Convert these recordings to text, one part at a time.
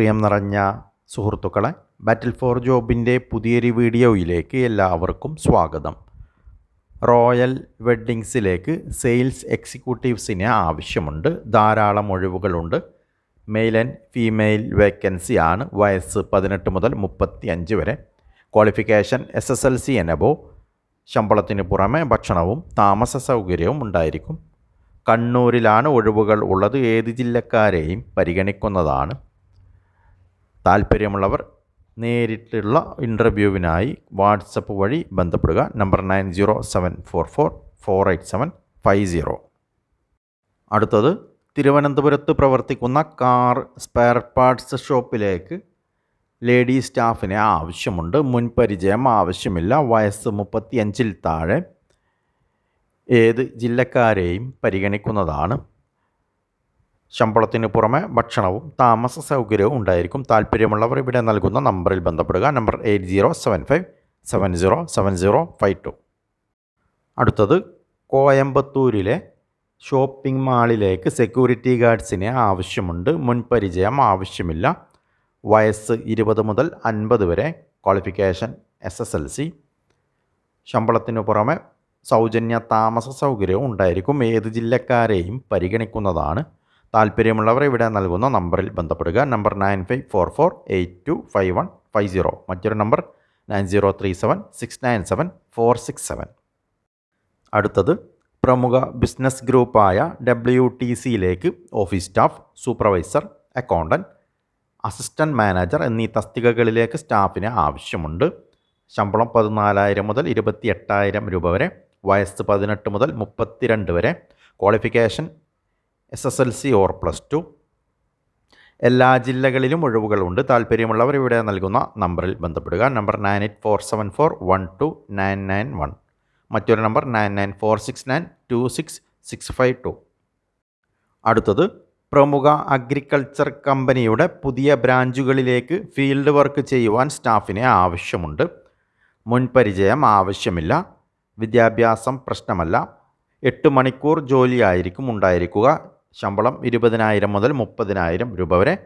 പ്രിയം നിറഞ്ഞ സുഹൃത്തുക്കളെ ബാറ്റിൽ ഫോർ ജോബിന്റെ പുതിയൊരു വീഡിയോയിലേക്ക് എല്ലാവർക്കും സ്വാഗതം. റോയൽ വെഡ്ഡിങ്സിലേക്ക് സെയിൽസ് എക്സിക്യൂട്ടീവ്സിന് ആവശ്യമുണ്ട്. ധാരാളം ഒഴിവുകളുണ്ട്. മെയിൽ ആൻഡ് ഫീമെയിൽ വേക്കൻസി ആണ്. വയസ്സ് പതിനെട്ട് മുതൽ മുപ്പത്തി അഞ്ച് വരെ. Qualification S S L C എനബോ ശമ്പളത്തിന് പുറമെ ഭക്ഷണവും താമസ സൗകര്യവും ഉണ്ടായിരിക്കും. കണ്ണൂരിലാണ് ഒഴിവുകൾ ഉള്ളത്. ഏത് ജില്ലക്കാരെയും പരിഗണിക്കുന്നതാണ്. താല്പര്യമുള്ളവർ നേരിട്ടുള്ള ഇന്റർവ്യൂവിനായി വാട്സപ്പ് വഴി ബന്ധപ്പെടുക. Number nine zero seven four four four eight seven five zero. അടുത്തത് തിരുവനന്തപുരത്ത് പ്രവർത്തിക്കുന്ന കാർ സ്പെയർ പാർട്സ് ഷോപ്പിലേക്ക് ലേഡി സ്റ്റാഫിനെ ആവശ്യമുണ്ട്. മുൻപരിചയം ആവശ്യമില്ല. വയസ്സ് മുപ്പത്തിയഞ്ചിൽ താഴെ ഏത് ജില്ലക്കാരെയും പരിഗണിക്കുന്നതാണ്. ശമ്പളത്തിന് പുറമെ ഭക്ഷണവും താമസ സൗകര്യവും ഉണ്ടായിരിക്കും. താല്പര്യമുള്ളവർ ഇവിടെ നൽകുന്ന നമ്പറിൽ ബന്ധപ്പെടുക. Number eight zero seven five seven zero seven zero five two. അടുത്തത് കോയമ്പത്തൂരിലെ ഷോപ്പിംഗ് മാളിലേക്ക് സെക്യൂരിറ്റി ഗാർഡ്സിനെ ആവശ്യമുണ്ട്. മുൻപരിചയം ആവശ്യമില്ല. വയസ്സ് ഇരുപത് മുതൽ അൻപത് വരെ qualification S S L C. ശമ്പളത്തിനു പുറമെ സൗജന്യ താമസ സൗകര്യവും ഉണ്ടായിരിക്കും. ഏത് ജില്ലക്കാരെയും പരിഗണിക്കുന്നതാണ്. താല്പര്യമുള്ളവർ ഇവിടെ നൽകുന്ന നമ്പറിൽ ബന്ധപ്പെടുക. Number nine five four four eight two five one five zero. മറ്റൊരു number nine zero three seven six nine seven four six seven. അടുത്തത് പ്രമുഖ ബിസിനസ് ഗ്രൂപ്പായ ഡബ്ല്യു ടി സിയിലേക്ക് office staff supervisor accountant assistant manager എന്നീ തസ്തികകളിലേക്ക് സ്റ്റാഫിന് ആവശ്യമുണ്ട്. ശമ്പളം പതിനാലായിരം മുതൽ ഇരുപത്തി എട്ടായിരം രൂപ വരെ വയസ്സ് പതിനെട്ട് മുതൽ മുപ്പത്തിരണ്ട് വരെ qualification S S L C or plus two എല്ലാ ജില്ലകളിലും ഒഴിവുകളുണ്ട്. താല്പര്യമുള്ളവർ ഇവിടെ നൽകുന്ന നമ്പറിൽ ബന്ധപ്പെടുക. Number nine eight four seven four one two nine nine one മറ്റൊരു number nine nine four six nine two six six five two അടുത്തത് പ്രമുഖ അഗ്രികൾച്ചർ കമ്പനിയുടെ പുതിയ ബ്രാഞ്ചുകളിലേക്ക് ഫീൽഡ് വർക്ക് ചെയ്യുവാൻ സ്റ്റാഫിനെ ആവശ്യമുണ്ട്. മുൻപരിചയം ആവശ്യമില്ല. വിദ്യാഭ്യാസം പ്രശ്നമല്ല. എട്ട് മണിക്കൂർ ജോലിയായിരിക്കും ഉണ്ടായിരിക്കുക. ശമ്പളം ഇരുപതിനായിരം മുതൽ മുപ്പതിനായിരം രൂപ വരെ.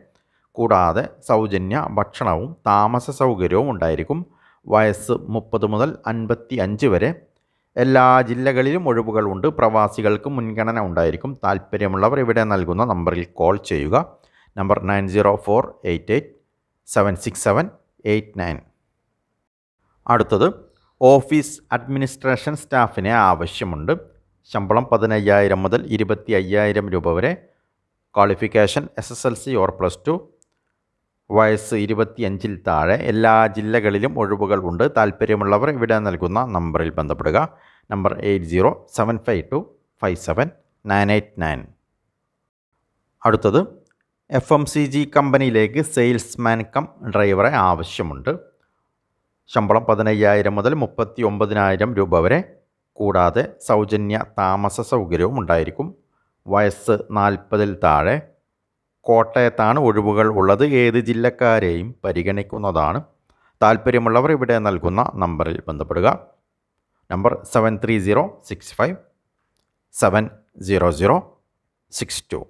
കൂടാതെ സൗജന്യ ഭക്ഷണവും താമസ സൗകര്യവും ഉണ്ടായിരിക്കും. വയസ്സ് മുപ്പത് മുതൽ അൻപത്തി അഞ്ച് വരെ. എല്ലാ ജില്ലകളിലും ഒഴിവുകളുണ്ട് പ്രവാസികൾക്ക് മുൻഗണന ഉണ്ടായിരിക്കും. താല്പര്യമുള്ളവർ ഇവിടെ നൽകുന്ന നമ്പറിൽ കോൾ ചെയ്യുക. Number nine zero four eight eight seven six seven eight nine. അടുത്തത് ഓഫീസ് അഡ്മിനിസ്ട്രേഷൻ സ്റ്റാഫിനെ ആവശ്യമുണ്ട്. ശമ്പളം പതിനയ്യായിരം മുതൽ ഇരുപത്തി അയ്യായിരം രൂപ വരെ. Qualification S S L C or plus two വയസ്സ് ഇരുപത്തിയഞ്ചിൽ താഴെ. എല്ലാ ജില്ലകളിലും ഒഴിവുകൾ ഉണ്ട്. താല്പര്യമുള്ളവർ ഇവിടെ നൽകുന്ന നമ്പറിൽ ബന്ധപ്പെടുക. Number eight zero seven five two five seven nine eight nine അടുത്തത് എഫ് എം സി ജി കമ്പനിയിലേക്ക് സെയിൽസ്മാൻ കം ഡ്രൈവറെ ആവശ്യമുണ്ട്. ശമ്പളം പതിനയ്യായിരം മുതൽ മുപ്പത്തി ഒമ്പതിനായിരം രൂപ വരെ. കൂടാതെ സൗജന്യ താമസ സൗകര്യവും ഉണ്ടായിരിക്കും. വയസ്സ് നാൽപ്പതിൽ താഴെ. കോട്ടയത്താണ് ഒഴിവുകൾ ഉള്ളത്. ഏത് ജില്ലക്കാരെയും പരിഗണിക്കുന്നതാണ്. താല്പര്യമുള്ളവർ ഇവിടെ നൽകുന്ന നമ്പറിൽ ബന്ധപ്പെടുക. Number seven three zero six five seven zero zero six two.